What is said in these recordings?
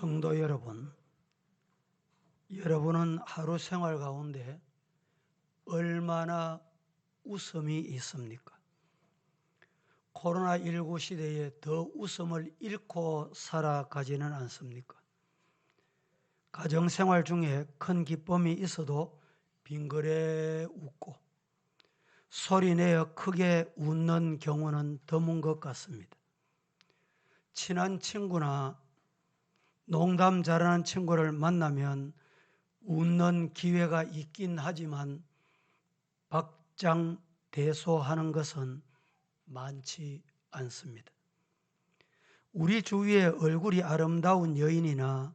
성도 여러분, 여러분은 하루 생활 가운데 얼마나 웃음이 있습니까? 코로나19 시대에 더 웃음을 잃고 살아가지는 않습니까? 가정 생활 중에 큰 기쁨이 있어도 빙그레 웃고 소리내어 크게 웃는 경우는 드문 것 같습니다. 친한 친구나 농담 잘하는 친구를 만나면 웃는 기회가 있긴 하지만 박장 대소하는 것은 많지 않습니다. 우리 주위에 얼굴이 아름다운 여인이나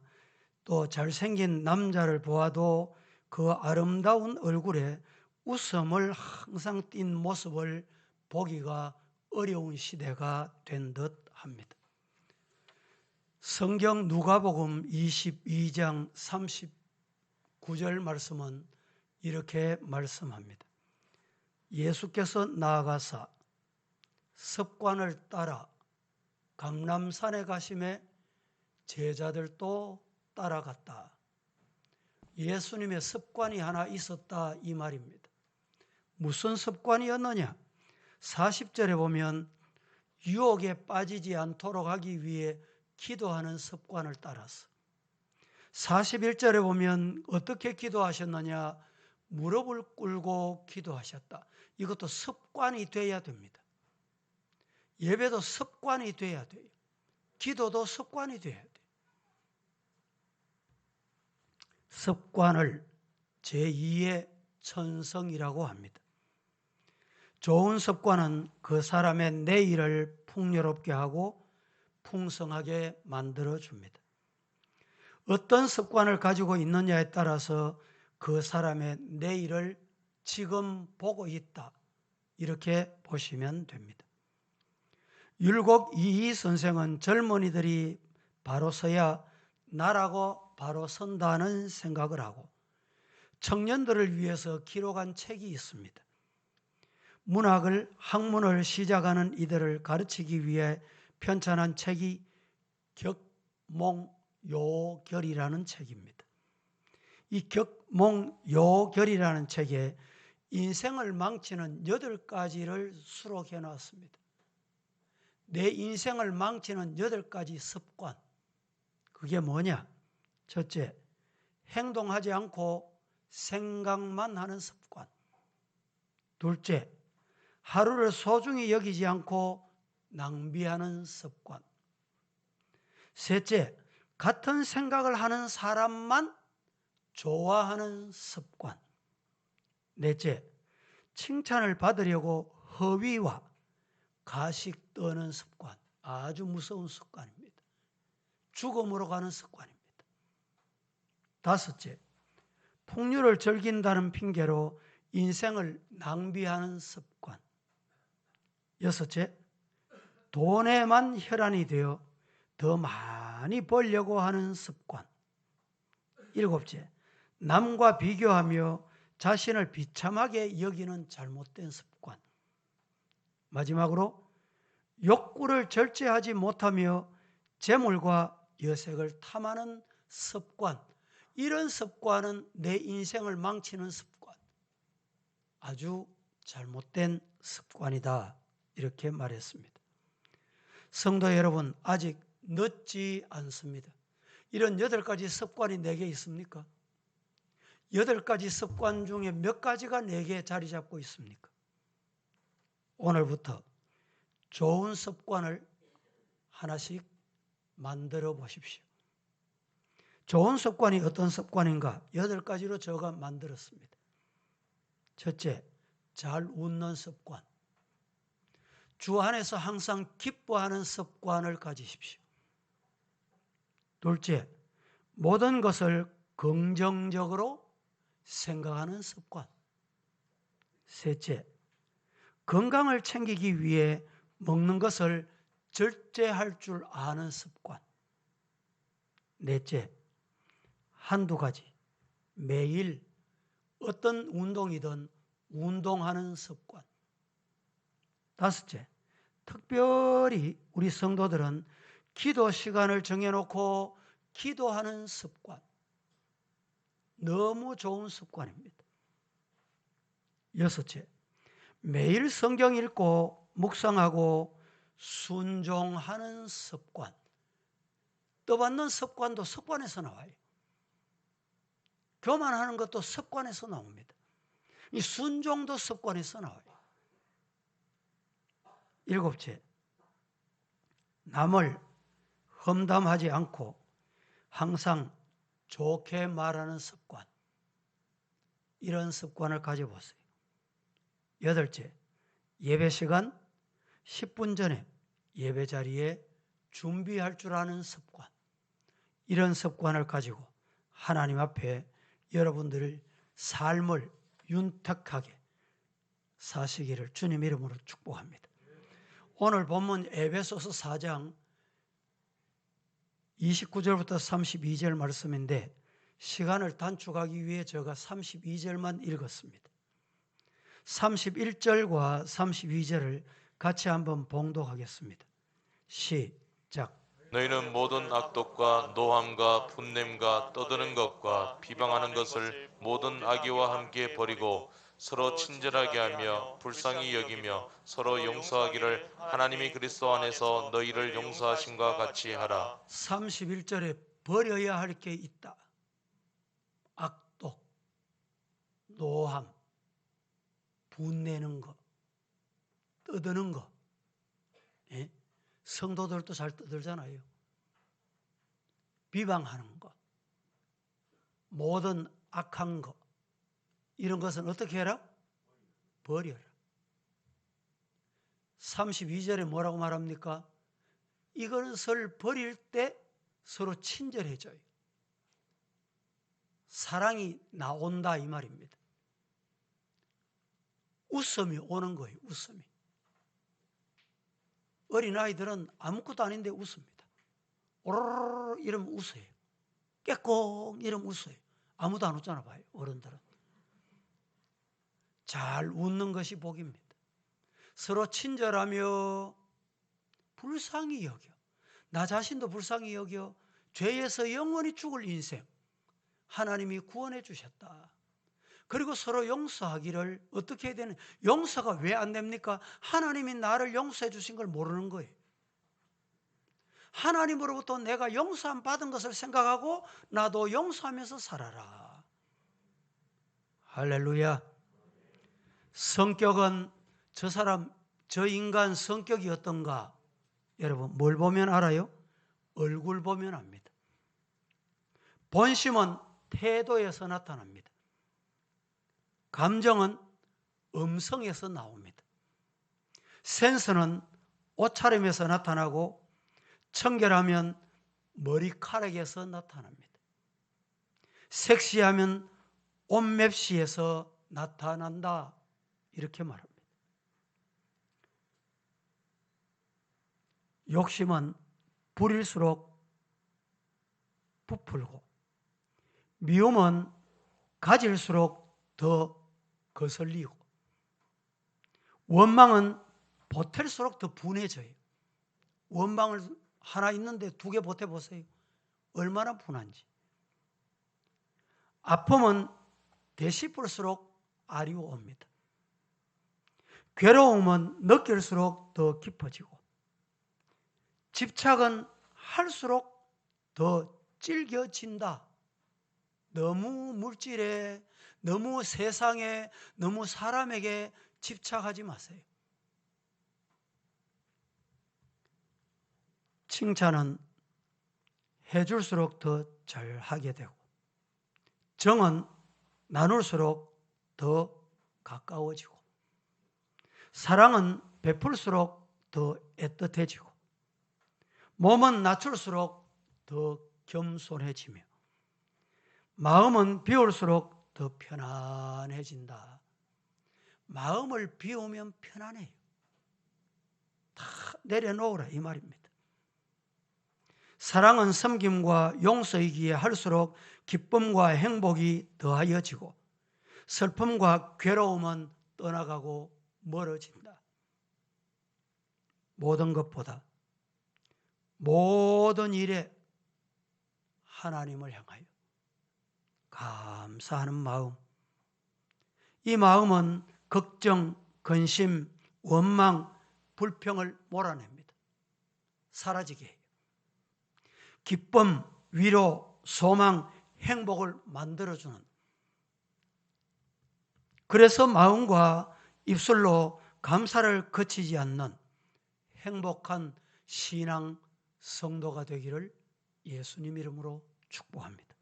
또 잘생긴 남자를 보아도 그 아름다운 얼굴에 웃음을 항상 띤 모습을 보기가 어려운 시대가 된 듯 합니다. 성경 누가복음 22장 39절 말씀은 이렇게 말씀합니다. 예수께서 나아가사 습관을 따라 감람산에 가심에 제자들도 따라갔다. 예수님의 습관이 하나 있었다 이 말입니다. 무슨 습관이었느냐? 40절에 보면 유혹에 빠지지 않도록 하기 위해 기도하는 습관을 따라서 41절에 보면 어떻게 기도하셨느냐? 무릎을 꿇고 기도하셨다. 이것도 습관이 돼야 됩니다. 예배도 습관이 돼야 돼요. 기도도 습관이 돼야 돼요. 습관을 제2의 천성이라고 합니다. 좋은 습관은 그 사람의 내일을 풍요롭게 하고 풍성하게 만들어 줍니다. 어떤 습관을 가지고 있느냐에 따라서 그 사람의 내일을 지금 보고 있다. 이렇게 보시면 됩니다. 율곡 이이 선생은 젊은이들이 바로 서야 나라고 바로 선다는 생각을 하고 청년들을 위해서 기록한 책이 있습니다. 문학을 학문을 시작하는 이들을 가르치기 위해 편찬한 책이 격몽요결이라는 책입니다. 이 격몽요결이라는 책에 인생을 망치는 여덟 가지를 수록해 놨습니다. 내 인생을 망치는 여덟 가지 습관. 그게 뭐냐? 첫째, 행동하지 않고 생각만 하는 습관. 둘째, 하루를 소중히 여기지 않고 낭비하는 습관. 셋째, 같은 생각을 하는 사람만 좋아하는 습관. 넷째, 칭찬을 받으려고 허위와 가식 떠는 습관. 아주 무서운 습관입니다. 죽음으로 가는 습관입니다. 다섯째, 풍류를 즐긴다는 핑계로 인생을 낭비하는 습관. 여섯째, 돈에만 혈안이 되어 더 많이 벌려고 하는 습관. 일곱째, 남과 비교하며 자신을 비참하게 여기는 잘못된 습관. 마지막으로 욕구를 절제하지 못하며 재물과 여색을 탐하는 습관. 이런 습관은 내 인생을 망치는 습관. 아주 잘못된 습관이다. 이렇게 말했습니다. 성도 여러분, 아직 늦지 않습니다. 이런 여덟 가지 습관이 내게 있습니까? 여덟 가지 습관 중에 몇 가지가 내게 자리 잡고 있습니까? 오늘부터 좋은 습관을 하나씩 만들어 보십시오. 좋은 습관이 어떤 습관인가? 여덟 가지로 제가 만들었습니다. 첫째, 잘 웃는 습관. 주 안에서 항상 기뻐하는 습관을 가지십시오. 둘째, 모든 것을 긍정적으로 생각하는 습관. 셋째, 건강을 챙기기 위해 먹는 것을 절제할 줄 아는 습관. 넷째, 한두 가지. 매일 어떤 운동이든 운동하는 습관. 다섯째, 특별히 우리 성도들은 기도 시간을 정해놓고 기도하는 습관. 너무 좋은 습관입니다. 여섯째, 매일 성경 읽고 묵상하고 순종하는 습관. 떠받는 습관도 습관에서 나와요. 교만하는 것도 습관에서 나옵니다. 이 순종도 습관에서 나와요. 일곱째, 남을 험담하지 않고 항상 좋게 말하는 습관. 이런 습관을 가져보세요. 여덟째, 예배 시간 10분 전에 예배 자리에 준비할 줄 아는 습관. 이런 습관을 가지고 하나님 앞에 여러분들의 삶을 윤택하게 사시기를 주님 이름으로 축복합니다. 오늘 본문 에베소서 4장 29절부터 32절 말씀인데 시간을 단축하기 위해 제가 32절만 읽었습니다. 31절과 32절을 같이 한번 봉독하겠습니다. 시작. 너희는 모든 악독과 노함과 분냄과 떠드는 것과 비방하는 것을 모든 악의와 함께 버리고 서로 친절하게 하며 불쌍히 여기며 서로 용서하기를 하나님이 그리스도 안에서 너희를 용서하심과 같이 하라. 31절에 버려야 할 게 있다. 악독, 노함, 분내는 거, 떠드는 거. 예? 성도들도 잘 떠들잖아요. 비방하는 거, 모든 악한 거, 이런 것은 어떻게 해라? 버려라. 32절에 뭐라고 말합니까? 이것을 버릴 때 서로 친절해져요. 사랑이 나온다 이 말입니다. 웃음이 오는 거예요. 웃음이. 어린아이들은 아무것도 아닌데 웃습니다. 오르르 이러면 웃어요. 깨꽁 이러면 웃어요. 아무도 안 웃잖아 봐요. 어른들은. 잘 웃는 것이 복입니다. 서로 친절하며 불쌍히 여겨. 나 자신도 불쌍히 여겨. 죄에서 영원히 죽을 인생. 하나님이 구원해 주셨다. 그리고 서로 용서하기를 어떻게 해야 되는 용서가 왜 안 됩니까? 하나님이 나를 용서해 주신 걸 모르는 거예요. 하나님으로부터 내가 용서함 받은 것을 생각하고 나도 용서하면서 살아라. 할렐루야. 성격은 저 사람, 저 인간 성격이 어떤가? 여러분, 뭘 보면 알아요? 얼굴 보면 압니다. 본심은 태도에서 나타납니다. 감정은 음성에서 나옵니다. 센스는 옷차림에서 나타나고 청결하면 머리카락에서 나타납니다. 섹시하면 옷맵시에서 나타난다. 이렇게 말합니다. 욕심은 부릴수록 부풀고 미움은 가질수록 더 거슬리고 원망은 보탤수록 더 분해져요. 원망을 하나 있는데 두 개 보태 보세요. 얼마나 분한지. 아픔은 되씹을수록 아리워옵니다. 괴로움은 느낄수록 더 깊어지고 집착은 할수록 더 질겨진다. 너무 물질에, 너무 세상에, 너무 사람에게 집착하지 마세요. 칭찬은 해줄수록 더 잘하게 되고, 정은 나눌수록 더 가까워지고, 사랑은 베풀수록 더 애틋해지고, 몸은 낮출수록 더 겸손해지며, 마음은 비울수록 더 편안해진다. 마음을 비우면 편안해요. 다 내려놓으라 이 말입니다. 사랑은 섬김과 용서이기에 할수록 기쁨과 행복이 더하여지고 슬픔과 괴로움은 떠나가고 멀어진다. 모든 것보다 모든 일에 하나님을 향하여 감사하는 마음. 이 마음은 걱정, 근심, 원망, 불평을 몰아냅니다. 사라지게 해요. 기쁨, 위로, 소망, 행복을 만들어주는. 그래서 마음과 입술로 감사를 거치지 않는 행복한 신앙 성도가 되기를 예수님 이름으로 축복합니다.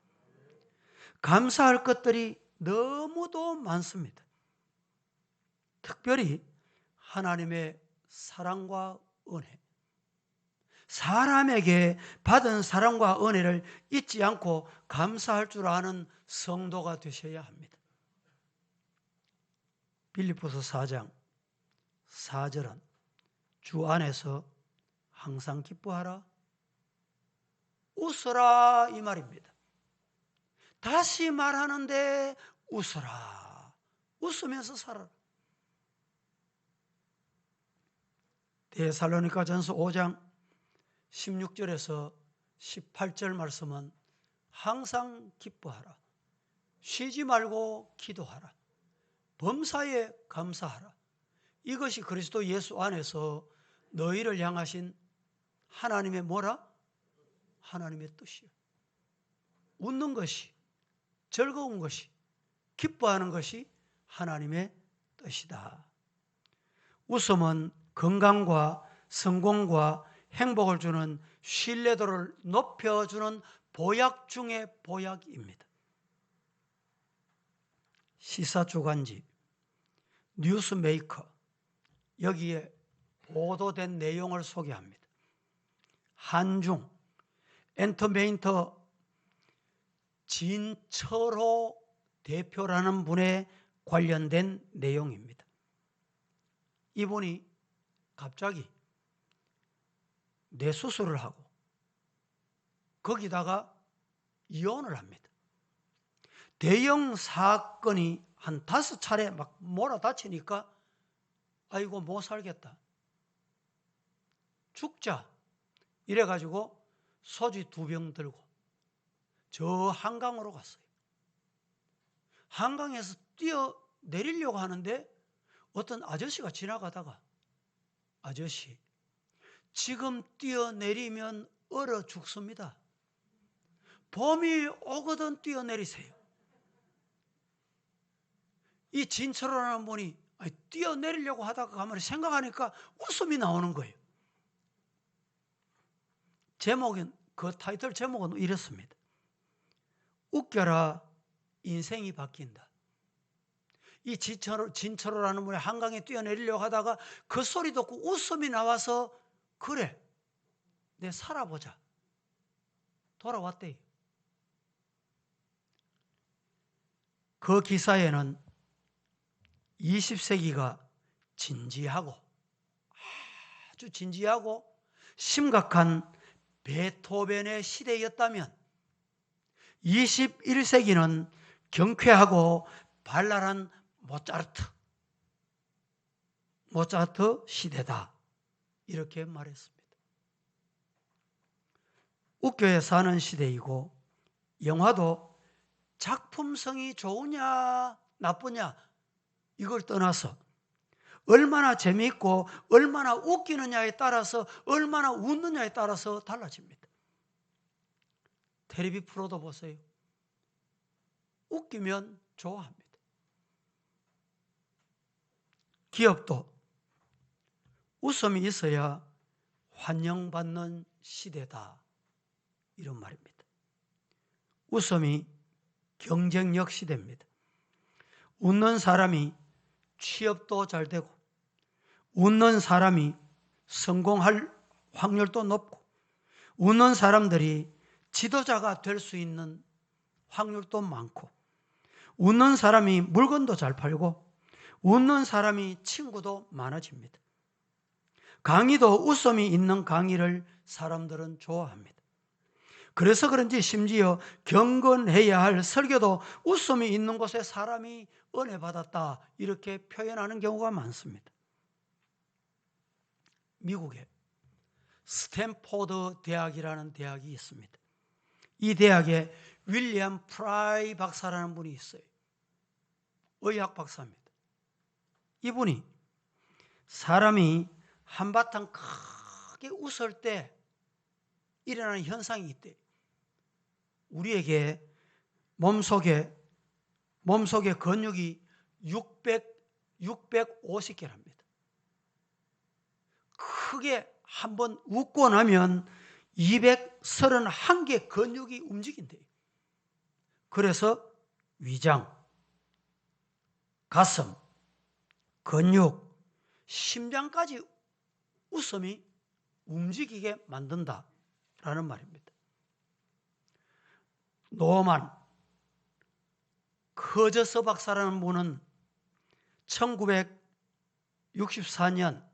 감사할 것들이 너무도 많습니다. 특별히 하나님의 사랑과 은혜. 사람에게 받은 사랑과 은혜를 잊지 않고 감사할 줄 아는 성도가 되셔야 합니다. 빌립보서 4장 4절은 주 안에서 항상 기뻐하라. 웃어라 이 말입니다. 다시 말하는데 웃어라. 웃으면서 살아라. 데살로니가 전서 5장 16절에서 18절 말씀은 항상 기뻐하라. 쉬지 말고 기도하라. 범사에 감사하라. 이것이 그리스도 예수 안에서 너희를 향하신 하나님의 뭐라? 하나님의 뜻이요. 웃는 것이, 즐거운 것이, 기뻐하는 것이 하나님의 뜻이다. 웃음은 건강과 성공과 행복을 주는 신뢰도를 높여주는 보약 중의 보약입니다. 시사주간지, 뉴스메이커, 여기에 보도된 내용을 소개합니다. 한중, 엔터메인터 진철호 대표라는 분에 관련된 내용입니다. 이분이 갑자기 뇌수술을 하고 거기다가 이혼을 합니다. 대형 사건이 한 다섯 차례 막 몰아다치니까 아이고 못 살겠다. 죽자. 이래 가지고 소주 두 병 들고 저 한강으로 갔어요. 한강에서 뛰어 내리려고 하는데 어떤 아저씨가 지나가다가 아저씨 지금 뛰어 내리면 얼어 죽습니다. 봄이 오거든 뛰어 내리세요. 이 진철호라는 분이 뛰어내리려고 하다가 가만히 생각하니까 웃음이 나오는 거예요. 제목은 그 타이틀 제목은 이렇습니다. 웃겨라 인생이 바뀐다. 이 진철호, 진철호라는 분이 한강에 뛰어내리려고 하다가 그 소리 듣고 웃음이 나와서 그래 내 살아보자 돌아왔대. 그 기사에는 20세기가 진지하고 아주 진지하고 심각한 베토벤의 시대였다면 21세기는 경쾌하고 발랄한 모차르트 모차르트 시대다 이렇게 말했습니다. 웃겨야 사는 시대이고 영화도 작품성이 좋으냐 나쁘냐 이걸 떠나서 얼마나 재미있고 얼마나 웃기느냐에 따라서 얼마나 웃느냐에 따라서 달라집니다. 텔레비 프로도 보세요. 웃기면 좋아합니다. 기업도 웃음이 있어야 환영받는 시대다. 이런 말입니다. 웃음이 경쟁력 시대입니다. 웃는 사람이 취업도 잘 되고, 웃는 사람이 성공할 확률도 높고, 웃는 사람들이 지도자가 될 수 있는 확률도 많고, 웃는 사람이 물건도 잘 팔고, 웃는 사람이 친구도 많아집니다. 강의도 웃음이 있는 강의를 사람들은 좋아합니다. 그래서 그런지 심지어 경건해야 할 설교도 웃음이 있는 곳에 사람이 은혜 받았다 이렇게 표현하는 경우가 많습니다. 미국에 스탠포드 대학이라는 대학이 있습니다. 이 대학에 윌리엄 프라이 박사라는 분이 있어요. 의학 박사입니다. 이분이 사람이 한바탕 크게 웃을 때 일어나는 현상이 있대. 우리에게 몸속에 몸속에 근육이 600 650개랍니다. 크게 한 번 웃고 나면 231개 근육이 움직인대요. 그래서 위장, 가슴, 근육, 심장까지 웃음이 움직이게 만든다라는 말입니다. 노만 커저서 박사라는 분은 1964년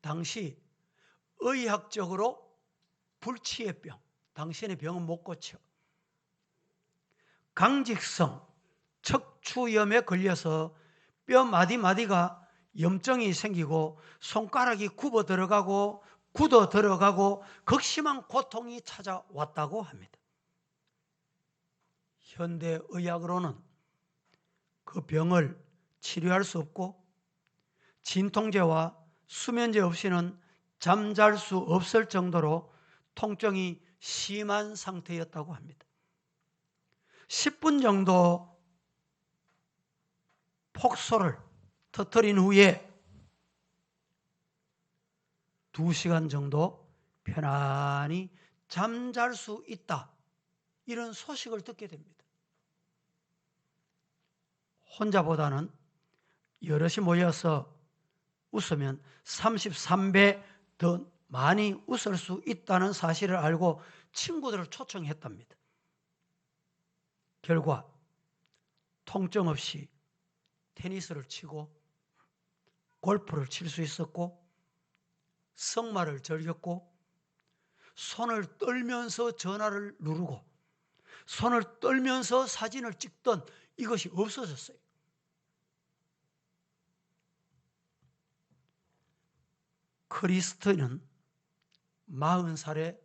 당시 의학적으로 불치의 병, 당신의 병은 못 고쳐. 강직성 척추염에 걸려서 뼈 마디마디가 염증이 생기고 손가락이 굽어 들어가고 굳어 들어가고 극심한 고통이 찾아왔다고 합니다. 현대 의학으로는 그 병을 치료할 수 없고 진통제와 수면제 없이는 잠잘 수 없을 정도로 통증이 심한 상태였다고 합니다. 10분 정도 폭소를 터뜨린 후에 2시간 정도 편안히 잠잘 수 있다. 이런 소식을 듣게 됩니다. 혼자보다는 여럿이 모여서 웃으면 33배 더 많이 웃을 수 있다는 사실을 알고 친구들을 초청했답니다. 결과 통증 없이 테니스를 치고 골프를 칠 수 있었고 성마를 즐겼고 손을 떨면서 전화를 누르고 손을 떨면서 사진을 찍던 이것이 없어졌어요. 크리스트는 40살에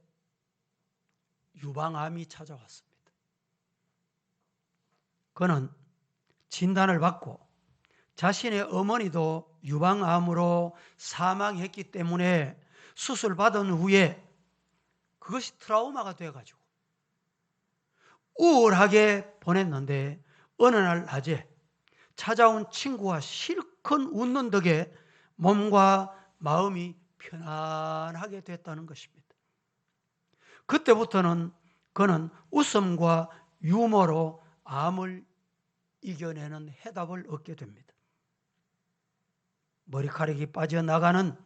유방암이 찾아왔습니다. 그는 진단을 받고 자신의 어머니도 유방암으로 사망했기 때문에 수술받은 후에 그것이 트라우마가 돼가지고 우울하게 보냈는데 어느 날 낮에 찾아온 친구와 실컷 웃는 덕에 몸과 마음이 편안하게 됐다는 것입니다. 그때부터는 그는 웃음과 유머로 암을 이겨내는 해답을 얻게 됩니다. 머리카락이 빠져나가는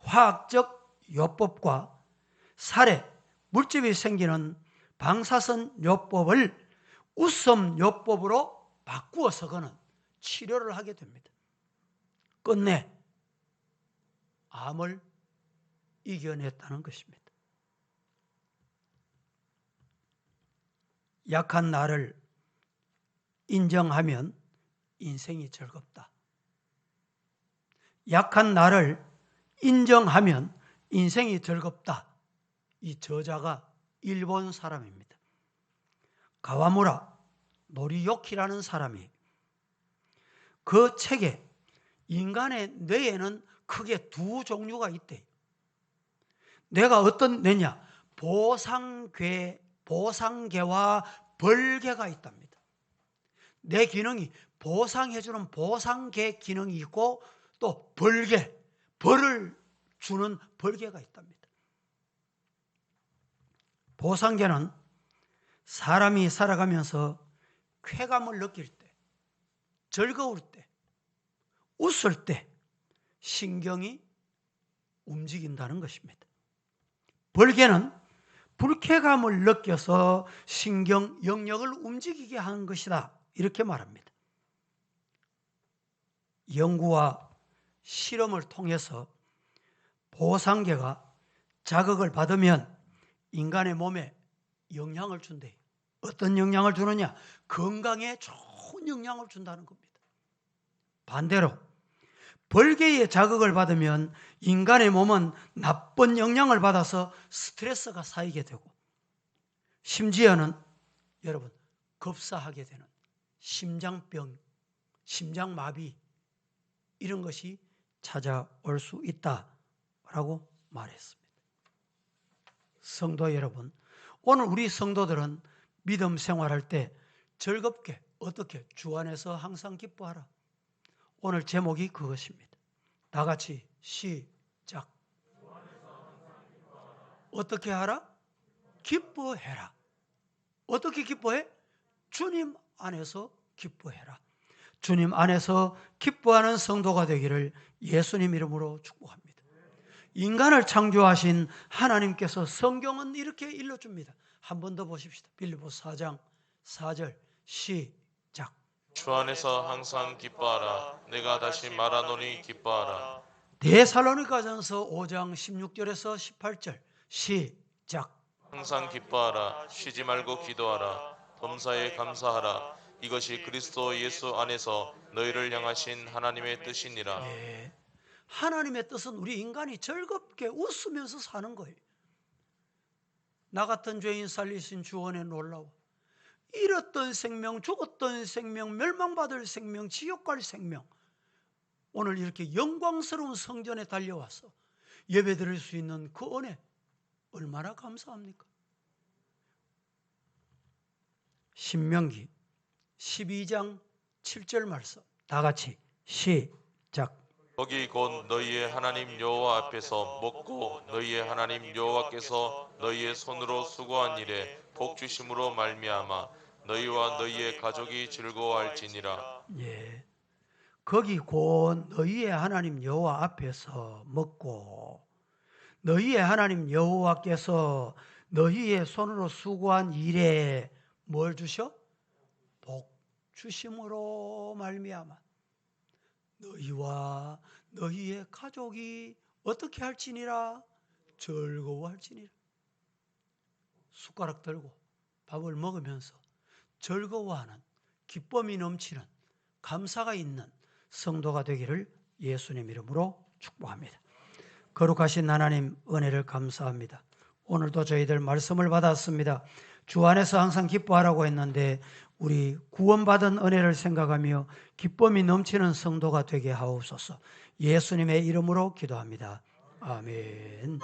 화학적 요법과 살에 물집이 생기는 방사선 요법을 웃음 요법으로 바꾸어서 그는 치료를 하게 됩니다. 끝내 암을 이겨냈다는 것입니다. 약한 나를 인정하면 인생이 즐겁다. 약한 나를 인정하면 인생이 즐겁다. 이 저자가 일본 사람입니다. 가와무라 노리요키라는 사람이 그 책에 인간의 뇌에는 크게 두 종류가 있대. 뇌가 어떤 뇌냐? 보상괴, 보상계와 벌계가 있답니다. 내 기능이 보상해주는 보상계 기능이 있고 또 벌계, 벌을 주는 벌계가 있답니다. 보상계는 사람이 살아가면서 쾌감을 느낄 때, 즐거울 때, 웃을 때 신경이 움직인다는 것입니다. 벌개는 불쾌감을 느껴서 신경 영역을 움직이게 하는 것이다. 이렇게 말합니다. 연구와 실험을 통해서 보상계가 자극을 받으면 인간의 몸에 영향을 준대. 어떤 영향을 주느냐? 건강에 좋은 영향을 준다는 겁니다. 반대로 벌개의 자극을 받으면 인간의 몸은 나쁜 영향을 받아서 스트레스가 쌓이게 되고 심지어는 여러분 급사하게 되는 심장병, 심장마비 이런 것이 찾아올 수 있다라고 말했습니다. 성도 여러분, 오늘 우리 성도들은 믿음 생활할 때 즐겁게 어떻게 주 안에서 항상 기뻐하라. 오늘 제목이 그것입니다. 다 같이 시작. 어떻게 하라? 기뻐해라. 어떻게 기뻐해? 주님 안에서 기뻐해라. 주님 안에서 기뻐하는 성도가 되기를 예수님 이름으로 축복합니다. 인간을 창조하신 하나님께서 성경은 이렇게 일러줍니다. 한 번 더 보십시다. 빌리보 4장 4절 시작. 주 안에서 항상 기뻐하라. 내가 다시 말하노니 기뻐하라. 데살로니가전서 5장 16절에서 18절 시작. 항상 기뻐하라. 쉬지 말고 기도하라. 범사에 감사하라. 이것이 그리스도 예수 안에서 너희를 향하신 하나님의 뜻이니라. 예. 하나님의 뜻은 우리 인간이 즐겁게 웃으면서 사는 거예요. 나 같은 죄인 살리신 주원의 놀라워. 잃었던 생명, 죽었던 생명, 멸망받을 생명, 지옥 갈 생명. 오늘 이렇게 영광스러운 성전에 달려와서 예배 드릴 수 있는 그 은혜 얼마나 감사합니까? 신명기 12장 7절 말씀 다 같이 시작. 거기 곧 너희의 하나님 여호와 앞에서 먹고 너희의 하나님 여호와께서 너희의 손으로 수고한 일에 복 주심으로 말미암아 너희와 너희의 가족이 즐거워할지니라. 예. 거기 곧 너희의 하나님 여호와 앞에서 먹고 너희의 하나님 여호와께서 너희의 손으로 수고한 일에 뭘 주셔? 복 주심으로 말미암아 너희와 너희의 가족이 어떻게 할지니라 즐거워할지니라 숟가락 들고 밥을 먹으면서 즐거워하는 기쁨이 넘치는 감사가 있는 성도가 되기를 예수님 이름으로 축복합니다. 거룩하신 하나님 은혜를 감사합니다. 오늘도 저희들 말씀을 받았습니다. 주 안에서 항상 기뻐하라고 했는데 우리 구원받은 은혜를 생각하며 기쁨이 넘치는 성도가 되게 하옵소서. 예수님의 이름으로 기도합니다. 아멘.